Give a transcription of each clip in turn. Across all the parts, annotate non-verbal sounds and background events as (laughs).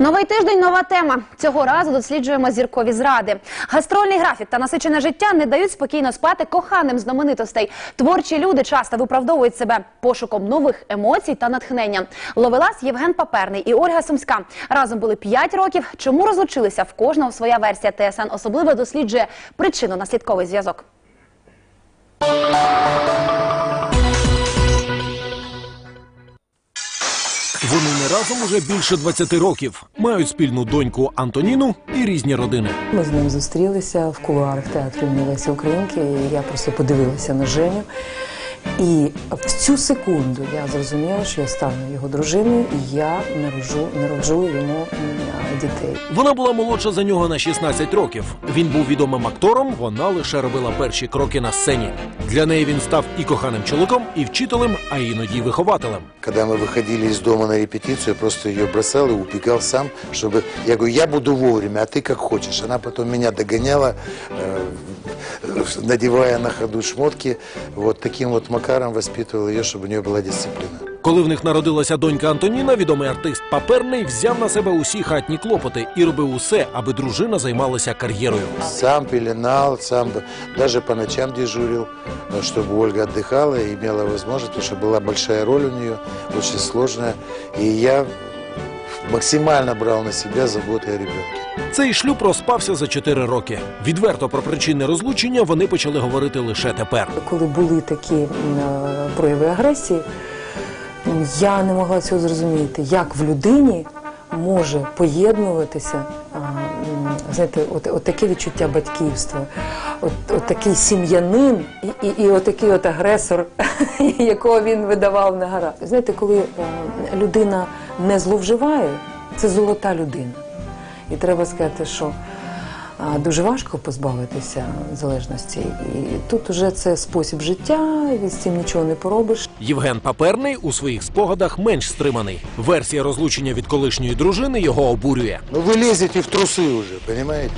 Новий тиждень, нова тема. Цього разу досліджуємо зіркові зради. Гастрольний графік та насичене життя не дають спокійно спати коханим знаменитостей. Творчі люди часто виправдовують себе пошуком нових емоцій та натхнення. Ловелас Євген Паперний і Ольга Сумська разом були 5 років. Чому розлучилися? В кожного своя версія. ТСН особливо досліджує причинно-наслідковий зв'язок. Вони не разом уже більше 20 років. Мають спільну доньку Антоніну і різні родини. Ми з ним зустрілися в кулуарах театру Лесі Українки. І я просто подивилася на Женю. І в цю секунду я зрозуміла, що я стану його дружиною, і я народжу, народжу йому м, дітей. Вона була молодша за нього на 16 років. Він був відомим актором, вона лише робила перші кроки на сцені. Для неї він став і коханим чоловіком, і вчителем, а іноді й вихователем. Когда мы выходили из дома на репетицию, я просто ее бросал и убегал сам, чтобы... Я говорю, я буду вовремя, а ты как хочешь. Она потом меня догоняла, э, надевая на ходу шмотки. Вот таким вот макаром воспитывал ее, чтобы у нее была дисциплина. Коли в них народилася донька Антоніна, відомий артист Паперний взяв на себе усі хатні клопоти і робив усе, аби дружина займалася кар'єрою. Сам пеленал, сам даже по ночам дежурил, э, чтобы Ольга отдыхала и имела возможность, потому что была большая роль у нее, очень сложная. И я максимально брал на себя заботу о ребенке. Цей шлюб розпався за 4 роки. Відверто про причини розлучення вони почали говорити лише тепер. Коли були такі е, прояви агресії, я не могла цього зрозуміти, як в людині може поєднуватися а, знаєте, от, от таке відчуття батьківства, от, от такий сім'янин і, і, і от такий от агресор, (laughs) якого він видавав на гора. Знаєте, коли е, людина не зловживає, це золота людина. І треба сказати, що а, дуже важко позбавитися залежності. І тут уже це спосіб життя, і з цим нічого не поробиш. Євген Паперний у своїх спогадах менш стриманий. Версія розлучення від колишньої дружини його обурює. Ну вы лезете в трусы уже, понимаете?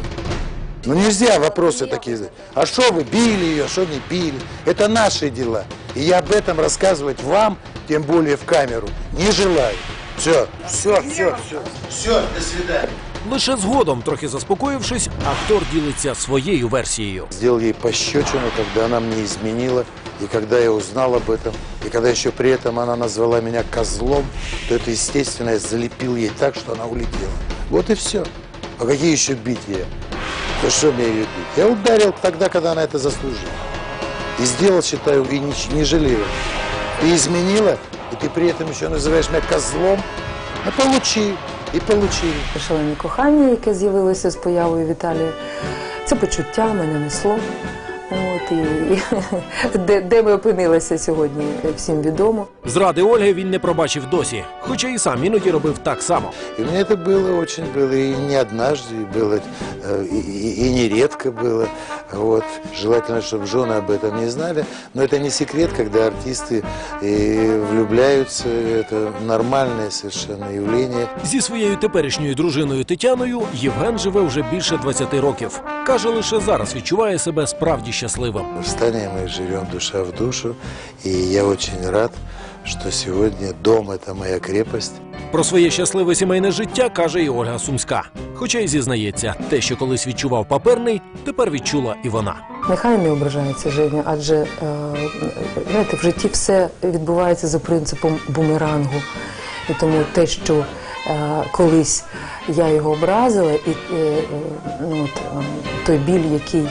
Ну нельзя вопросы такие. задать. А что вы били ее, что не били? Это наши дела. И я об этом рассказывать вам, тем более в камеру, не желаю. Все, все, все, все. Все, до свидания. Лише згодом, трохи заспокоївшись, актор ділиться своєю версією. Сделал ей пощечину, когда она мне изменила. И когда я узнал об этом, и когда еще при этом она назвала меня козлом, то это, естественно, я залепил ей так, что она улетела. Вот и все. А какие еще бить ее? Да что мне ее бить? Я ударил тогда, когда она это заслужила. И сделал, считаю, и не, не жалею. Ты изменила, и ты при этом еще называешь меня козлом. Ну, получи. И отримали. Шалене кохання, яке з'явилося з появою Віталія, це почуття мене несло. От, і, і (laughs) де, де ми опинилися сьогодні, всім відомо. Зради Ольги він не пробачив досі, хоча і сам іноді робив так само. И мне это было очень было, и не однажды, и было, э, и, и- и нередко было. Вот. Желательно, чтобы жены об этом не знали. Но это не секрет, когда артисты э, влюбляются, это нормальное совершенно явление. Зі своєю теперішньою дружиною Тетяною Євген живе вже більше 20 років. Каже, лише зараз відчуває себе справді щасливим. В Стане мы живем душа в душу, и я очень рад, что сегодня дом – это моя крепость. Про своє щасливе сімейне життя каже і Ольга Сумська. Хоча й зізнається, те, що колись відчував паперний, тепер відчула і вона. Нехай не ображається Женя, адже е, знаєте, в житті все відбувається за принципом бумерангу. І тому те, що е, колись я його образила, і е, ну, той біль, який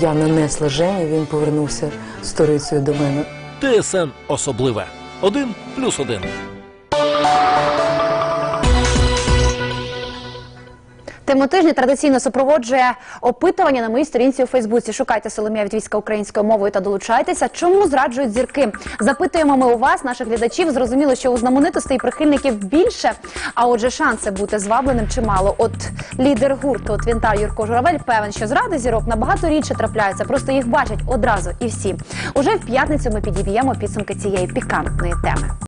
я нанесла Жені, він повернувся сторицею до мене. ТСН особливе. Один плюс один. Тему тижня традиційно супроводжує опитування на моїй сторінці у Фейсбуці. Шукайте Соломія від війська українською мовою та долучайтеся. Чому зраджують зірки? Запитуємо ми у вас, наших глядачів. Зрозуміло, що у знаменитостей прихильників більше. А отже, шанси бути звабленим чимало. От лідер гурту Твінтар Юрко Журавель певен, що зради зірок набагато рідше трапляються. Просто їх бачать одразу і всі. Уже в п'ятницю ми підіб'ємо підсумки цієї пікантної теми.